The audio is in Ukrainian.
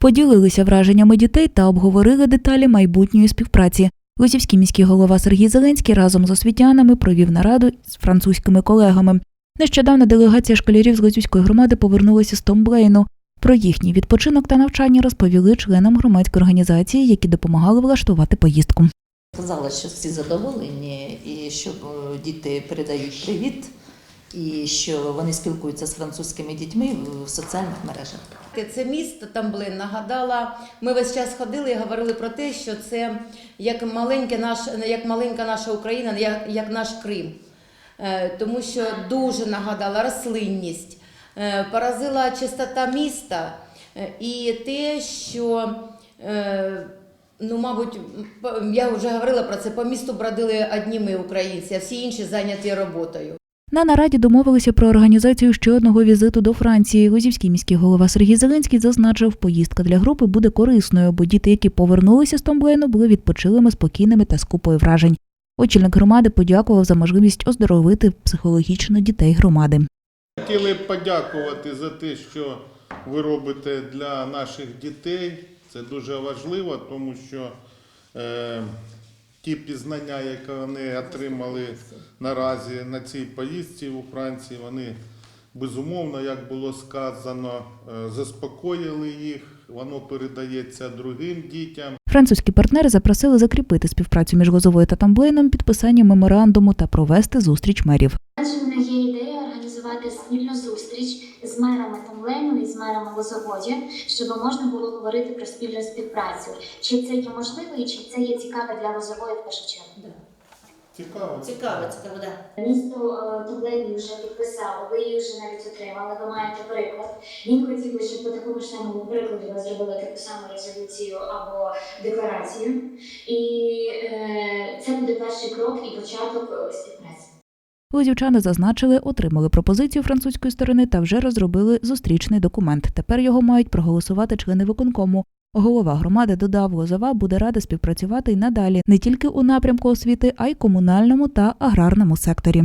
Поділилися враженнями дітей та обговорили деталі майбутньої співпраці. Лозівський міський голова Сергій Зеленський разом з освітянами провів нараду з французькими колегами. Нещодавно делегація школярів з Лозівської громади повернулася з Томблейну. Про їхній відпочинок та навчання розповіли членам громадської організації, які допомагали влаштувати поїздку. Сказала, що всі задоволені, і що е, діти передають привіт, і що вони спілкуються з французькими дітьми в соціальних мережах. Це місто Тамблин нагадала. Ми весь час ходили і говорили про те, що це як маленьке наш, як маленька наша Україна, як, як наш Крим. Е, Тому що дуже нагадала рослинність, е, поразила чистота міста е, і те, що, ну, мабуть, я вже говорила про це, по місту бродили одні ми українці, а всі інші зайняті роботою. На нараді домовилися про організацію ще одного візиту до Франції. Лозівський міський голова Сергій Зеленський зазначив, поїздка для групи буде корисною, бо діти, які повернулися з Томблейну, були відпочилими, спокійними та з купою вражень. Очільник громади подякував за можливість оздоровити психологічно дітей громади. Хотіли б подякувати за те, що ви робите для наших дітей. Це дуже важливо, тому що е, ті пізнання, які вони отримали наразі на цій поїздці у Франції, вони безумовно, як було сказано, е, заспокоїли їх. Воно передається другим дітям. Французькі партнери запросили закріпити співпрацю між Лозовою та Томблейном підписанням меморандуму та провести зустріч мерів. Мене є ідея організувати спільну зустріч з мерами Томлену і з мерами Лозоводі, щоб можна було говорити про спільну співпрацю. Чи це є можливо і чи це є цікаве для Лозової в першу чергу? Цікаво. Цікаво, цікаво, да. Місто е, Томлені вже підписало, ви її вже навіть отримали, ви маєте приклад. Він хотів би, щоб по такому ж самому прикладу ви зробили таку саму резолюцію або декларацію. І е, це буде перший крок і початок е, співпраці. Лозівчани зазначили, отримали пропозицію французької сторони та вже розробили зустрічний документ. Тепер його мають проголосувати члени виконкому. Голова громади додав, Лозова буде рада співпрацювати й надалі не тільки у напрямку освіти, а й комунальному та аграрному секторі.